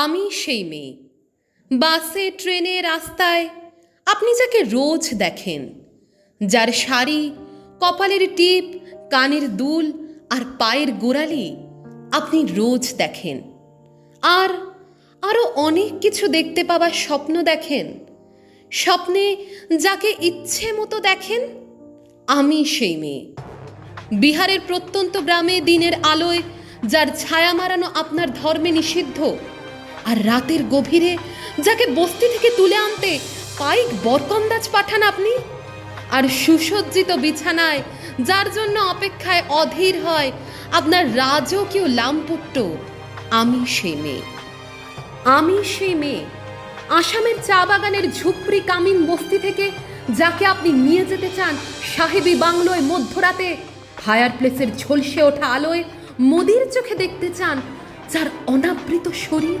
আমি সেই মেয়ে। বাসে, ট্রেনে, রাস্তায় আপনি যাকে রোজ দেখেন, যার শাড়ি, কপালের টিপ, কানের দুল আর পায়ের গোড়ালি আপনি রোজ দেখেন। আর আরও অনেক কিছু দেখতে পাওয়ার স্বপ্ন দেখেন। স্বপ্নে যাকে ইচ্ছে মতো দেখেন, আমি সেই মেয়ে। বিহারের প্রত্যন্ত গ্রামে দিনের আলোয় যার ছায়া মারানো আপনার ধর্মে নিষিদ্ধ আর রাতের গভীরে যাকে বস্তি থেকে তুলে আনতে পাইক বরকন্দাজ পাঠান আপনি? আর সুসজ্জিত বিছানায়, যার জন্য অপেক্ষায় অধীর হয়, আপনার রাজকীয় লামপুট্ট আমি সে মেয়ে। আমি সে মেয়ে, আসামের চা বাগানের ঝুপড়ি কামিন বস্তি থেকে যাকে আপনি নিয়ে যেতে চান সাহেবী বাংলোয় মধ্যরাতে ফায়ার প্লেসের ঝলসে ওঠা আলোয় মোদির চোখে দেখতে চান, যার অনাবৃত শরীর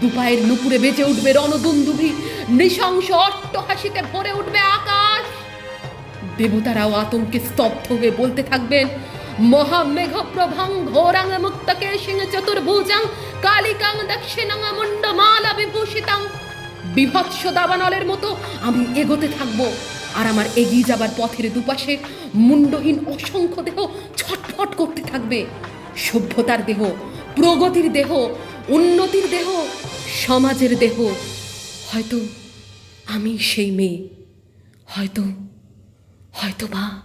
দুপায়ের নুপুরে বেঁচে উঠবে রণদুন্দুভি নৃশংস অট্টহাসিতে ভরে উঠবে আকাশ। দেবতারাও আতঙ্কে স্তব্ধ হয়ে বলতে থাকবেন মহামেঘ প্রভাং ঘোরাং মুক্তকে সিংহ চতুর্ভুজাং কালিকাং দক্ষিণাং মুন্ডমালা বিভূষিতাং। বিভৎস দাবানলের মতো আমি এগোতে থাকব আর আমার এগিয়ে যাবার পথের দুপাশে মুন্ডহীন অসংখ্য দেহ ছটফট করতে থাকবে। সভ্যতার দেহ, প্রগতির দেহ উন্নতির দেহ সমাজের দেহ। হয়তো আমি সেই মেয়ে হয়তো হয়তো বা